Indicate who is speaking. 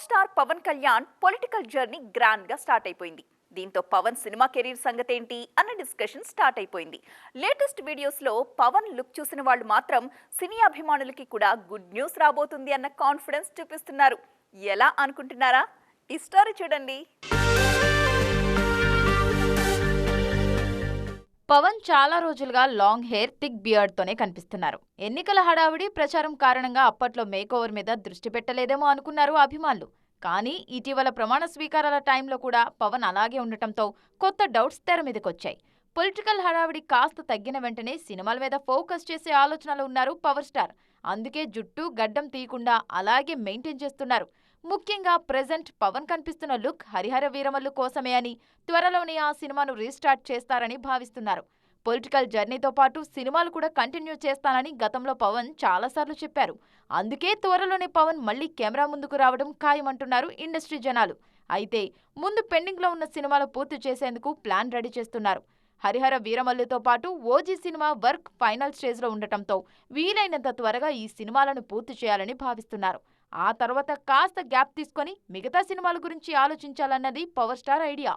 Speaker 1: Power star Pawan Kalyan political journey గ్రాండ్గా start అయిపోయింది. దీంతో పవన్ సినిమా కెరీర్ సంగతి ఏంటి అన్న డిస్కషన్ స్టార్ట్ అయిపోయింది. లేటెస్ట్ వీడియోస్లో పవన్ లుక్ చూసిన వాళ్ళు మాత్రం సినీ అభిమానులకి కూడా గుడ్ న్యూస్ రాబోతుంది అన్న కాన్ఫిడెన్స్ చూపిస్తున్నారు. ఎలా అనుకుంటున్నారా? ఈ స్టోరీ చూడండి.
Speaker 2: పవన్ చాలా రోజులుగా లాంగ్ హెయిర్ థిక్ బియర్డ్తోనే కనిపిస్తున్నారు. ఎన్నికల హడావిడి ప్రచారం కారణంగా అప్పట్లో మేకోవర్ మీద దృష్టి పెట్టలేదేమో అనుకున్నారు అభిమానులు. కానీ ఇటీవల ప్రమాణ స్వీకారాల టైంలో కూడా పవన్ అలాగే ఉండటంతో కొత్త డౌట్స్ తెర మీదకొచ్చాయి. పొలిటికల్ హడావిడి కాస్త తగ్గిన వెంటనే సినిమాల మీద ఫోకస్ చేసే ఆలోచనలో ఉన్నారు పవర్ స్టార్. అందుకే జుట్టు గడ్డం తీయకుండా అలాగే మెయింటైన్ చేస్తున్నారు. ముఖ్యంగా ప్రెజెంట్ పవన్ కనిపిస్తున్న లుక్ హరిహర వీరమల్లు కోసమే అని త్వరలోనే ఆ సినిమాను రీస్టార్ట్ చేస్తారని భావిస్తున్నారు. పొలిటికల్ జర్నీతో పాటు సినిమాలు కూడా కంటిన్యూ చేస్తానని గతంలో పవన్ చాలాసార్లు చెప్పారు. అందుకే త్వరలోనే పవన్ మళ్ళీ కెమెరా ముందుకు రావడం ఖాయమంటున్నారు ఇండస్ట్రీ జనాలు. అయితే ముందు పెండింగ్లో ఉన్న సినిమాలు పూర్తి చేసేందుకు ప్లాన్ రెడీ చేస్తున్నారు. హరిహర వీరమల్లుతో పాటు ఓజీ సినిమా వర్క్ ఫైనల్ స్టేజ్లో ఉండటంతో వీలైనంత త్వరగా ఈ సినిమాలను పూర్తి చేయాలని భావిస్తున్నారు. ఆ తర్వాత కాస్త గ్యాప్ తీసుకొని మిగతా సినిమాల గురించి ఆలోచించాలన్నది పవర్ స్టార్ ఐడియా.